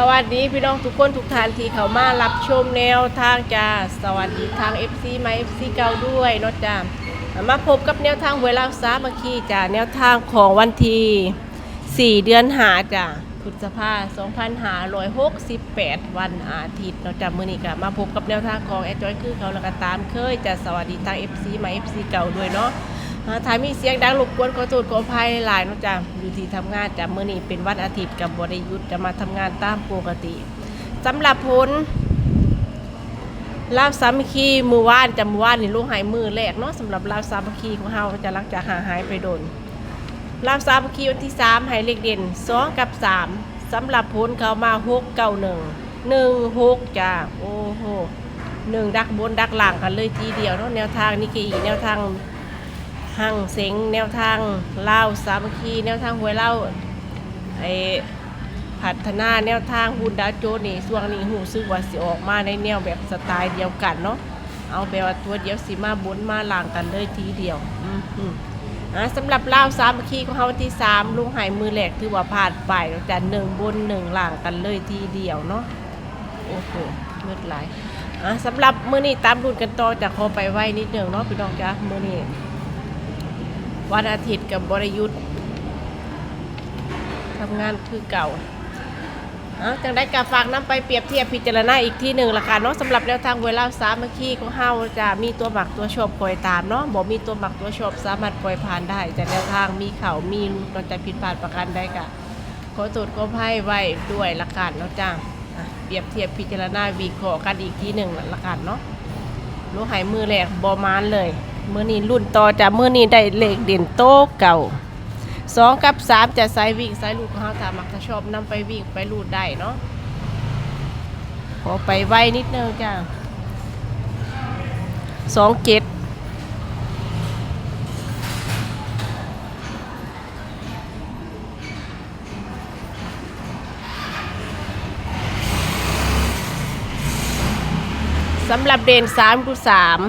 สวัสดีพี่น้องทุกคนทุกท่านที่เขามารับชมแนวทางจ้าสวัสดีทาง FC มา FC เก่าด้วยเนาะจ้ามาพบกับแนวทางเวลาสามัคคีจ้าแนวทางของวันที่4เดือนหาจ้าพฤษภา2568 วันอาทิตย์เนาะจ้ามื้อนี้ก็มาพบกับแนวทางของแอดจอยคือเขาแล้วก็ตามเคยจ้าสวัสดีทาง FC มา FC เก่าด้วยเนาะ ถ้ามีเสียงดังรบกวนขอโทษขออภัยหลายนะจ้ะอยู่ที่ทำงานจ้ะมื้อนี้เป็นวันอาทิตย์กับบริยุทธ์จะมาทำงานตามปกติสำหรับผลลาวสามัคคีมือว่านจะมือว่านนี่ลูกหายมือแรกเนาะสำหรับลาวสามัคคีของเฮาจะหลังจากหาหายไปโดนลาวสามัคคีวันที่3ให้เลขเด่น2กับ3สำหรับผลเขามา6 9 1 1 6จ้ะโอ้โหหนึ่งดักบนดักหลังกันเลยทีเดียวเนาะแนวทางนี่คืออีกแนวทาง หั่งเสงแนวทางเล่าสามัคคีแนวทางหวยเล่าไอพัฒนาแนวทางหุ่นดาวโจนี่ช่วงนี้หูซึกว่าสิออกมาในแนวแบบสไตล์เดียวกันเนาะเอาแบบว่าตัวเดียวสิมาบนมาหลังกันเลยทีเดียวอืมอืมอะสำหรับเล่าสามัคคีของเขาที่สามลุงหายมือแหลกถือว่าผ่านไปเราจะหนึ่งบนหนึ่งหลังกันเลยทีเดียวเนาะโอ้โหเมืดหลายอะสำหรับมือนี้ตามรุ่นกันต่อจากขอไปไว้นิดหนึ่งเนาะพี่น้องจ้ะมือนี้ วันอาทิตย์กับบริยุทธ์ทำงานคือเก่าเอาจังได้กาฝากน้ำไปเปรียบเทียบพิจารณาอีกที่หนึ่งละกันเนาะสำหรับแนวทางเวลาสามัคคีของเฮาจะมีตัวหมักตัวชอบคอยตามเนาะบอกมีตัวหมักตัวชอบสามารถปล่อยผ่านได้แต่แนวทางมีเขามีรูเราจะผิดพลาดประกันได้กะขอตรวจก็ให้ไว้ด้วยละกันเนาะจ้าเปรียบเทียบพิจารณาวีขอกันอีกที่หนึ่งละกันเนาะลูกหายมือแรกบอมานเลย มือนี้รุ่นต่อจากมือนี้ได้เลขเด่นโต๊ะเก่าสองกับสามจะสายวิ่งสายลูกเขาถ้ามักจะชอบนำไปวิ่งไปลูดได้เนาะขอไปไวนิดนึงจ้าสองเจ็ดสำหรับเด่นสามกุสาม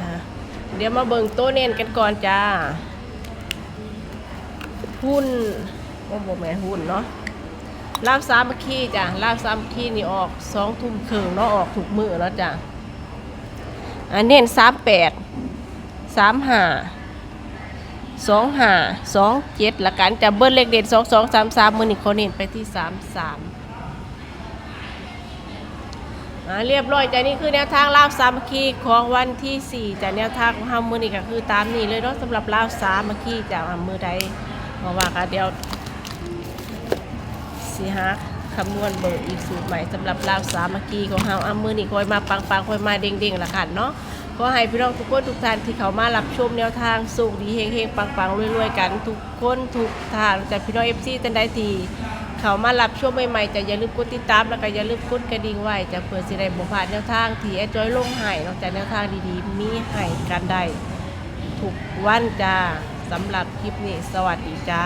อะ เดี๋ยวมาเบิ่งโต๊ะเน้นกันก่อนจ้า หุ้นโอ้โหแม่หุ้นเนาะลาบสามัคคีจ้ะลาบสามัคคีนี่ออกสองทุ่มครึ่งเนาะออกถูกมือแล้วจ้ะอันเน้นสามแปดสามห้าสองห้าสองเจ็ดละกันจะเบิ้ลเลขเด่นสองสองสามสามมือนี่เขาเน้นไปที่สามสาม อ่าเรียบร้อยจ้ะนี่คือแนวทางลาวสามัคคีของวันที่สี่จ้ะแนวทางของเฮามือนี่ก็คือตามนี้เลยเนาะสำหรับลาวสามัคคีจ้ะอ่ามือใดเพราว่าก็เดี๋ยวสิฮะคำนวณเบิกอีกสูตรใหม่สำหรับลาวสามัคคีของเฮาเอามือนี่คอยมาปังปังๆคอยมาเด้งเด้งๆละกันเนาะก็ให้พี่น้องทุกคนทุกท่านที่เขามารับชมแนวทางสุขดีเฮงเฮงๆปังปังๆรวยๆกัน ทุกคนทุกท่างจากพี่น้องเอฟซีท่านใดที่ เขามารับช่วงใหม่ๆจะอย่าลืมกดติดตามแล้วก็อย่าลืมกดกระดิ่งไว้จะเผื่อสิได้บ่พลาดแนวทางที่แอดจอยลงให้นอกจากแนวทางดีๆ มีให้กันได้ทุกวันจ้าสำหรับคลิปนี้ สวัสดีจ้า